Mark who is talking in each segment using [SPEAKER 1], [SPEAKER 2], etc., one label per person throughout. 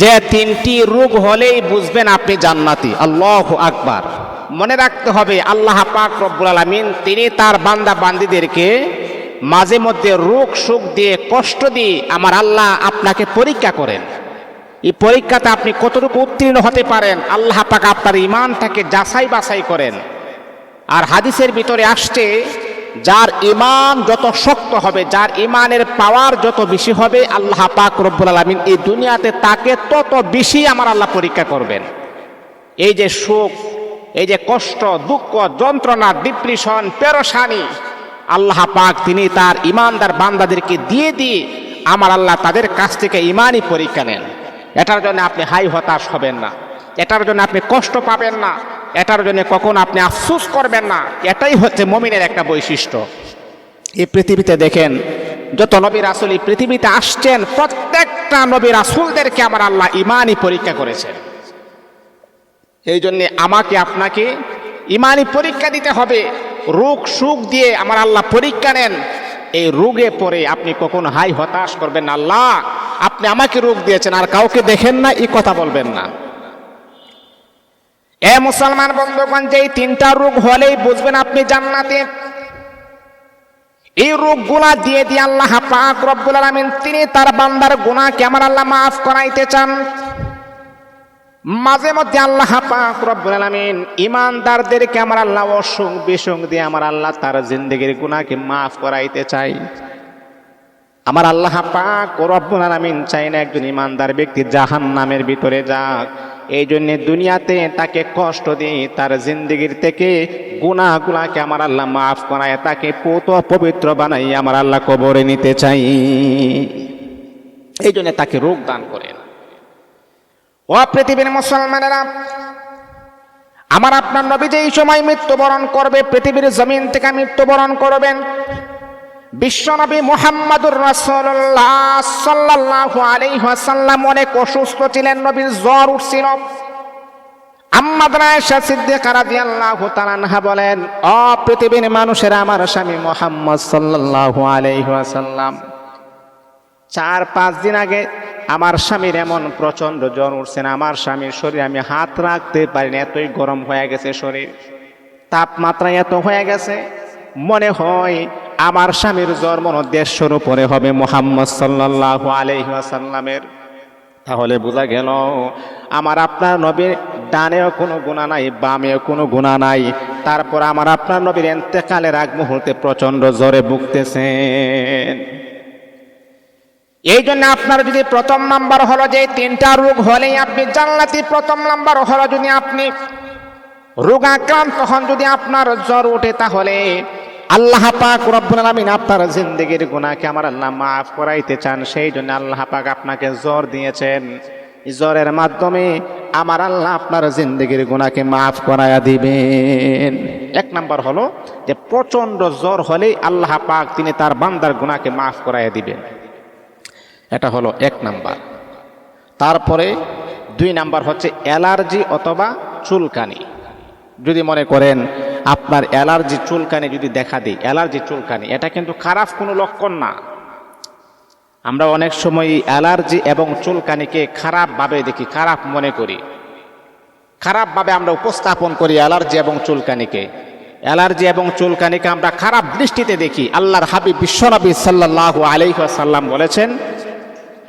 [SPEAKER 1] যে তিনটি রোগ হলেই বুঝবেন আপনি জান্নাতি। আল্লাহ আকবার। মনে রাখতে হবে, আল্লাহ পাক রব্বুল আলামিন তিনি তার বান্দা বান্দিদেরকে মাঝে মধ্যে রোগ সুখ দিয়ে, কষ্ট দিয়ে আমার আল্লাহ আপনাকে পরীক্ষা করেন। এই পরীক্ষাতে আপনি কতটুকু উত্তীর্ণ হতে পারেন, আল্লাহ পাক আপনার ইমানটাকে যাচাই বাছাই করেন। আর হাদিসের ভিতরে আসছে যার ইমান যত শক্ত হবে, যার ইমানের পাওয়ার যত বেশি হবে, আল্লাহ পাক রব্বুল আলমিন এই দুনিয়াতে তাকে তত বেশি আমার আল্লাহ পরীক্ষা করবেন। এই যে সুখ এই যে কষ্ট, দুঃখ, যন্ত্রণা ডিপ্রেশন পেরোসানি আল্লাহ পাক তিনি তার ইমানদার বান্দাদেরকে দিয়ে দিয়ে আমার আল্লাহ তাদের কাছ থেকে ইমানই পরীক্ষা নেন। এটার জন্য আপনি হাই হতাশ হবেন না। এটার জন্য আপনি কষ্ট পাবেন না। এটার জন্য কখন আপনি আফসুস করবেন না। এটাই হচ্ছে মমিনের একটা বৈশিষ্ট্য। এই পৃথিবীতে দেখেন, যত নবী রাসুল এই পৃথিবীতে আসছেন, প্রত্যেকটা নবী রাসুলদেরকে আমার আল্লাহ ইমানই পরীক্ষা করেছেন। এই জন্য আমাকে আপনাকে ইমানই পরীক্ষা দিতে হবে। রোগ সুখ দিয়ে আমার আল্লাহ পরীক্ষা নেন। এই রোগে পরে আপনি কখন হাই হতাশ করবেন আল্লাহ, আপনি আমাকে রোগ দিয়েছেন, আর কাউকে দেখেন না, এই কথা বলবেন না। এ মুসলমান বন্ধুগণ যে তিনটা রোগ হলেই বুঝবেন আপনি জান্নাতে। এই রোগগুলা দিয়ে দিয়ে আল্লাহ পাক রব্বুল আলামিন তিনি তার বান্দার গুনাহকে আমার আল্লাহ মাফ করাইতে চান। মাঝে মধ্যে আল্লাহ পাক রব্বুল আলামিন ইমানদারদেরকে আমার আল্লাহ অসুখ বিসুখ দিয়ে আমার আল্লাহ তার জিন্দগির গুনাহকে মাফ করাইতে চাই। আমার আল্লাহ পাক রব্বুল আলামিন চাই না একজন ইমানদার ব্যক্তি জাহান নামের ভিতরে যাক। এই জন্য দুনিয়াতে তাকে কষ্ট দিই, তার জিন্দগির থেকে গুনাহগুলাকে আমার আল্লাহ মাফ করায়, তাকে পুত পবিত্র বানাই আমার আল্লাহ কবরে নিতে চাই। এই জন্য তাকে রোগ দান করেন। ও পৃথিবীর মুসলমানেরা, আমার আপনার নবী যে এই সময় মৃত্যুবরণ করবে, পৃথিবীর জমিন থেকে মৃত্যুবরণ করবেন বিশ্বনবী মোহাম্মদুর আলাইহি ওয়াসাল্লাম অনেক অসুস্থ ছিলেন, নবীর জ্বর উঠছিল। আম্মাদ আয়েশা সিদ্দিকা রাদিয়াল্লাহু বলেন ও পৃথিবীর মানুষের আমার স্বামী মোহাম্মদ সাল্লাল্লাহু আলাইহি চার পাঁচ দিন আগে আমার স্বামীর এমন প্রচণ্ড জ্বর উঠছে না, আমার স্বামীর শরীর আমি হাত রাখতে পারি না, এতই গরম হয়ে গেছে শরীর। তাপমাত্রা এত হয়ে গেছে, মনে হয় আমার স্বামীর হয় দেড়শোর উপরে হবে মোহাম্মদ সাল্লাহ আলহিহাসাল্লামের তাহলে বোঝা গেল, আমার আপনার নবীর ডানেও কোনো গুণা নাই, বামেও কোনো গুণা নাই। তারপর আমার আপনার নবীর এন্তেকালের আগ মুহূর্তে প্রচণ্ড জ্বরে ভুগতেছেন। এই জন্য আপনার যদি প্রথম নাম্বার হলো যে তিনটা রোগ হলেই আপনি জান্নাতি প্রথম নাম্বার হলো যদি আপনি রোগাক্রান্ত হন, যদি আপনার জ্বর ওঠে তাহলে আল্লাহ পাক রব্বুল আলামিন আপনার জিন্দগির গুনাহকে আমার আল্লাহ মাফ করাইতে চান সেই জন্য আল্লাহ পাক আপনাকে জ্বর দিয়েছেন। জ্বরের মাধ্যমে আমার আল্লাহ আপনার জিন্দগির গুনাহকে মাফ করাইয়া দিবেন। এক নাম্বার হলো যে প্রচণ্ড জ্বর হলেই আল্লাহ পাক তিনি তার বান্দার গুনাহকে মাফ করাইয়া দিবেন। এটা হলো এক নাম্বার। তারপরে দুই নাম্বার হচ্ছে অ্যালার্জি অথবা চুলকানি। যদি মনে করেন আপনার অ্যালার্জি চুলকানি যদি দেখা দিই, অ্যালার্জি চুলকানি, এটা কিন্তু খারাপ কোনো লক্ষণ না। আমরা অনেক সময় অ্যালার্জি এবং চুলকানিকে খারাপভাবে দেখি, খারাপ মনে করি। খারাপভাবে আমরা উপস্থাপন করি অ্যালার্জি এবং চুলকানিকে। অ্যালার্জি এবং চুলকানিকে আমরা খারাপ দৃষ্টিতে দেখি। আল্লাহর হাবিব বিশ্বনবী সাল্লাহ আলাইসাল্লাম বলেছেন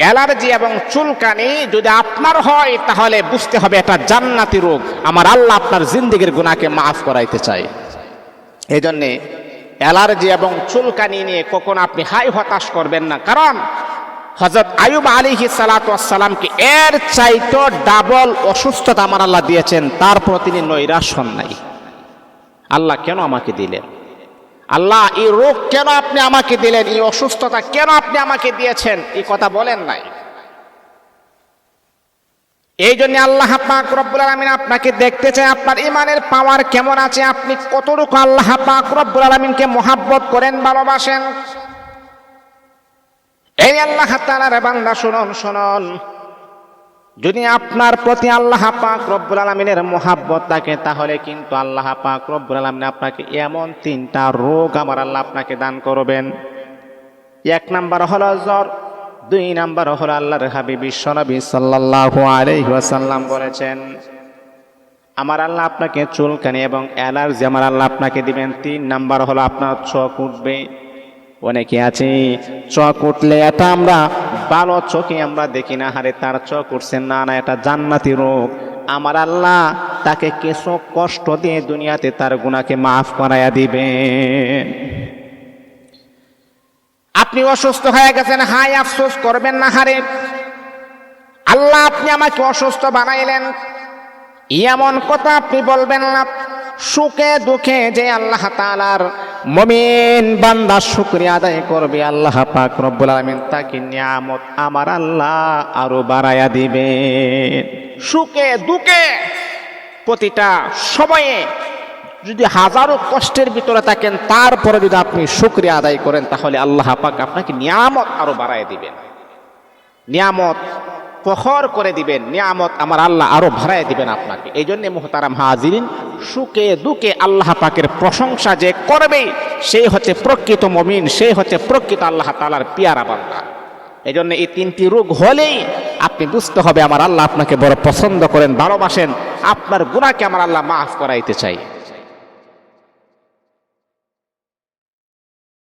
[SPEAKER 1] অ্যালার্জি এবং চুলকানি যদি আপনার হয়, তাহলে বুঝতে হবে এটা জান্নাতি রোগ। আমার আল্লাহ আপনার জিন্দিগির গুণাকে মাফ করাইতে চাই এই জন্যে অ্যালার্জি এবং চুলকানি নিয়ে কখন আপনি হাই হতাশ করবেন না। কারণ হজরত আয়ুব আলিহি সালাতামকে এর চাইতো ডাবল অসুস্থতা আমার আল্লাহ দিয়েছেন। তারপর তিনি নৈরাশ হন নাই। আল্লাহ কেন আমাকে দিলেন? আল্লাহ, এই রোগ কেন আপনি আমাকে দিলেন? এই অসুস্থতা কেন আপনি আমাকে দিয়েছেন? এই কথা বলেন নাই। এই জন্য আল্লাহ পাক রব্বুল আলমিন আপনাকে দেখতে চাই আপনার ইমানের পাওয়ার কেমন আছে? আপনি কতটুকু আল্লাহ পাক রব্বুল আলমিনকে মোহাব্বত করেন, ভালোবাসেন? এই আল্লাহ তালার বান্দা, শুনুন শুনুন। যদি আপনার প্রতি আল্লাহ পাক রব্বুল আলমিনের মোহাব্বত থাকে, তাহলে কিন্তু আল্লাহ পাক রব্বুল আলমিন আপনাকে এমন তিনটা রোগ আমার আল্লাহ আপনাকে দান করবেন। এক নাম্বার হলো জ্বর, দুই নাম্বার হলো আল্লাহর হাবিব বিশ্বনবী সাল্লাল্লাহু আলাইহি ওয়াসাল্লাম বলেছেন, আমার আল্লাহ আপনাকে চুলকানি এবং অ্যালার্জি আমার আল্লাহ আপনাকে দিবেন। তিন নাম্বার হলো আপনার চোখ উঠবে, অনেকে আছে, চোখ উঠলে এটা আমরা ভালো চোখে আমরা দেখি না হারে তার চোখ উঠছে, না না, এটা জান্নাতি রোগ। আমার আল্লাহ তাকে কিছু কষ্ট দিয়ে দুনিয়াতে তার গুণাকে মাফ করাইয়া দিবেন। আপনি অসুস্থ হয়ে গেছেন হাই আফসোস করবেন না হারে আল্লাহ আপনি আমাকে অসুস্থ বানাইলেন। এমন কথা আপনি বলবেন না। সুখে দুঃখে যে আল্লাহ তাআলার মমিন বান্দা শুকরিয়া আদায় করবে, আল্লাহ পাক রব্বুল আলামিন তাকে নিয়ামত আমার আল্লাহ আরও বাড়ায়া দিবেন। সুখে দুঃখে প্রতিটা সময়ে যদি হাজারো কষ্টের ভিতরে থাকেন, তারপরে যদি আপনি শুক্রিয়া আদায় করেন, তাহলে আল্লাহ পাক আপনাকে নিয়ামত আরও বাড়ায় দিবেন। নিয়ামত প্রখর করে দিবেন, নিয়ামত আমার আল্লাহ আরও ভাড়ায় দিবেন আপনাকে। এই জন্য মোহতারাম হাজিরিন সুখে দুঃখে আল্লাহ পাকের প্রশংসা যে করবে সেই হচ্ছে প্রকৃত মমিন সেই হচ্ছে প্রকৃত আল্লাহ তালার পিয়ারা বান্দা। এই জন্য এই তিনটি রোগ হলেই আপনি বুঝতে হবে, আমার আল্লাহ আপনাকে বড় পছন্দ করেন, ভালোবাসেন, আপনার গুণাকে আমার আল্লাহ মাফ করাইতে চাই।